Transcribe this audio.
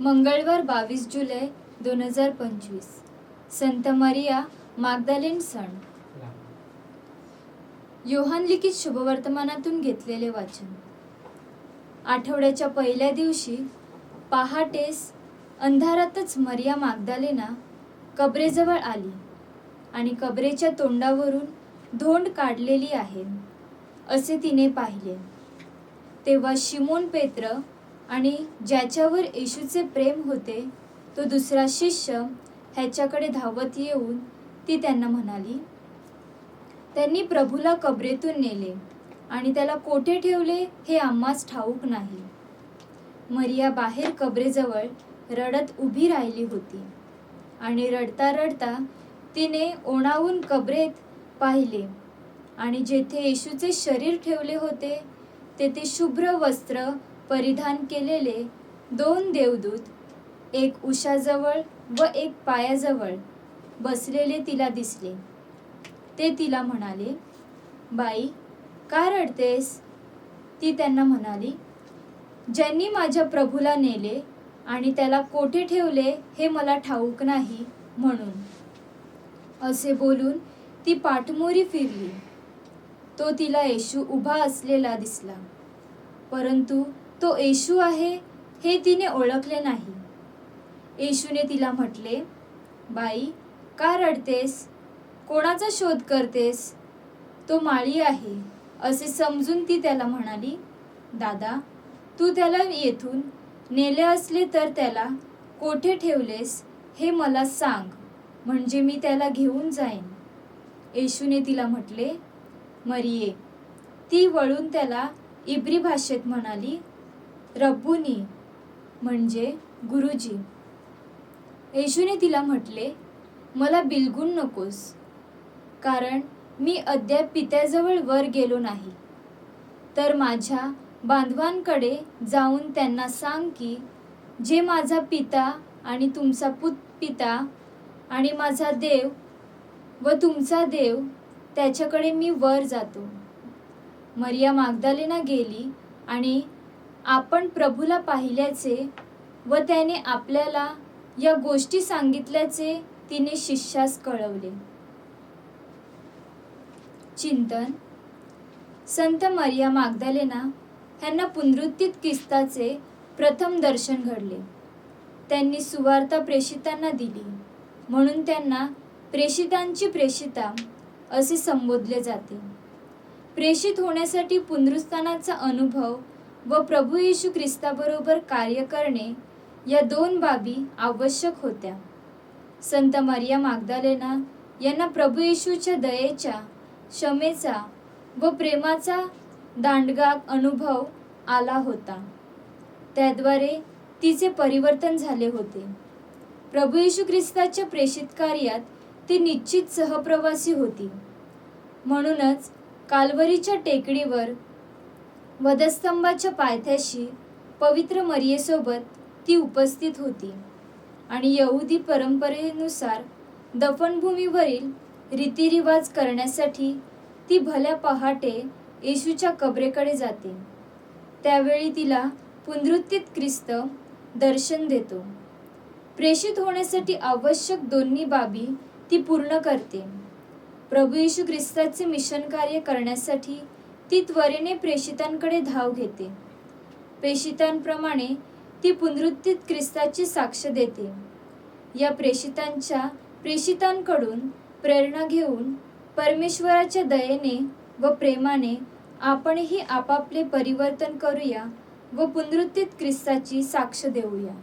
मंगळवार बावीस जुलै दोन हजार पंचवीस. संत मरिया मागदालेन सण. योहान लिखित शुभवर्तमानातून घेतलेले वाचन. आठवड्याच्या पहिल्या दिवशी पहाटेस अंधारातच मरिया मागदालेना कबरेजवळ आली आणि कबरेच्या तोंडावरून धोंड काढलेली आहे असे तिने पाहिले. तेव्हा शिमोन पेत्र आणि ज्याच्यावर येशूचे प्रेम होते तो दुसरा शिष्य ह्याच्याकडे धावत येऊन ती त्यांना म्हणाली त्यांनी प्रभूला कबरेतून नेले आणि त्याला कोठे ठेवले हे आम्हाच ठाऊक नाही. मरिया बाहेर कबरेजवळ रडत उभी राहिली होती आणि रडता रडता तिने ओणावून कबरेत पाहिले आणि जेथे येशूचे शरीर ठेवले होते तेथे शुभ्र वस्त्र परिधान केलेले दोन देवदूत एक उशाजवळ व एक पायाजवळ बसलेले तिला दिसले. ते तिला म्हणाले बाई का रडतेस? ती त्यांना म्हणाली ज्यांनी माझ्या प्रभूला नेले आणि त्याला कोठे ठेवले हे मला ठाऊक नाही म्हणून. असे बोलून ती पाठमोरी फिरली. तो तिला येशू उभा असलेला दिसला. परंतु तो येशू आहे हे तिने ओळखले नाही. येशूने तिला म्हटले बाई का रडतेस? कोणाचा शोध करतेस? तो माळी आहे. असे समजून ती त्याला म्हणाली दादा तू त्याला येथून नेले असले तर त्याला कोठे ठेवलेस हे मला सांग म्हणजे मी त्याला घेऊन जाईन. येशूने तिला म्हटले मरिये. ती वळून त्याला इब्री भाषेत म्हणाली रब्बुनी म्हणजे गुरुजी. येशूने तिला म्हटले मला बिलगून नकोस कारण मी अद्याप पित्याजवळ वर गेलो नाही. तर माझ्या बांधवांकडे जाऊन त्यांना सांग की जे माझा पिता आणि तुमचा पुत पिता आणि माझा देव व तुमचा देव त्याच्याकडे मी वर जातो. मरिया मागदालेना गेली आणि आपण प्रभूला पाहिल्याचे व त्याने आपल्याला या गोष्टी सांगितल्याचे तिने शिष्यास कळवले. चिंतन. संत मरिया मागदालेना ह्यांना पुनरुत्थित किस्ताचे प्रथम दर्शन घडले. त्यांनी सुवार्ता प्रेषितांना दिली. म्हणून त्यांना प्रेषितांची प्रेषिता असे संबोधले जाते. प्रेषित होण्यासाठी पुनरुत्थानाचा अनुभव व प्रभू येशू ख्रिस्ताबरोबर कार्य करणे या दोन बाबी आवश्यक होत्या. संत मरिया मागदालेना यांना प्रभू येशूच्या दयेच्या क्षमेचा व प्रेमाचा दांडगा अनुभव आला होता. त्याद्वारे तिचे परिवर्तन झाले होते. प्रभू येशू ख्रिस्ताच्या प्रेषित कार्यात ती निश्चित सहप्रवासी होती. म्हणूनच कालवरीच्या टेकडीवर वधस्तंभाच्या पायथ्याशी पवित्र मरियेसोबत ती उपस्थित होती. आणि यहुदी परंपरेनुसार दफनभूमीवरील रीतिरिवाज करण्यासाठी ती भल्या पहाटे येशूच्या कबरेकडे जाते. त्यावेळी तिला पुनरुत्थित ख्रिस्त दर्शन देतो. प्रेषित होण्यासाठी आवश्यक दोन्ही बाबी ती पूर्ण करते. प्रभू येशू ख्रिस्ताचे मिशन कार्य करण्यासाठी ती त्वरेने प्रेषितांकडे धाव घेते. प्रेषितांप्रमाणे ती पुनरुत्थित ख्रिस्ताची साक्ष देते. या प्रेषितांच्या प्रेषितांकडून प्रेरणा घेऊन परमेश्वराच्या दयेने व प्रेमाने आपणही आपापले परिवर्तन करूया व पुनरुत्थित ख्रिस्ताची साक्ष देऊया.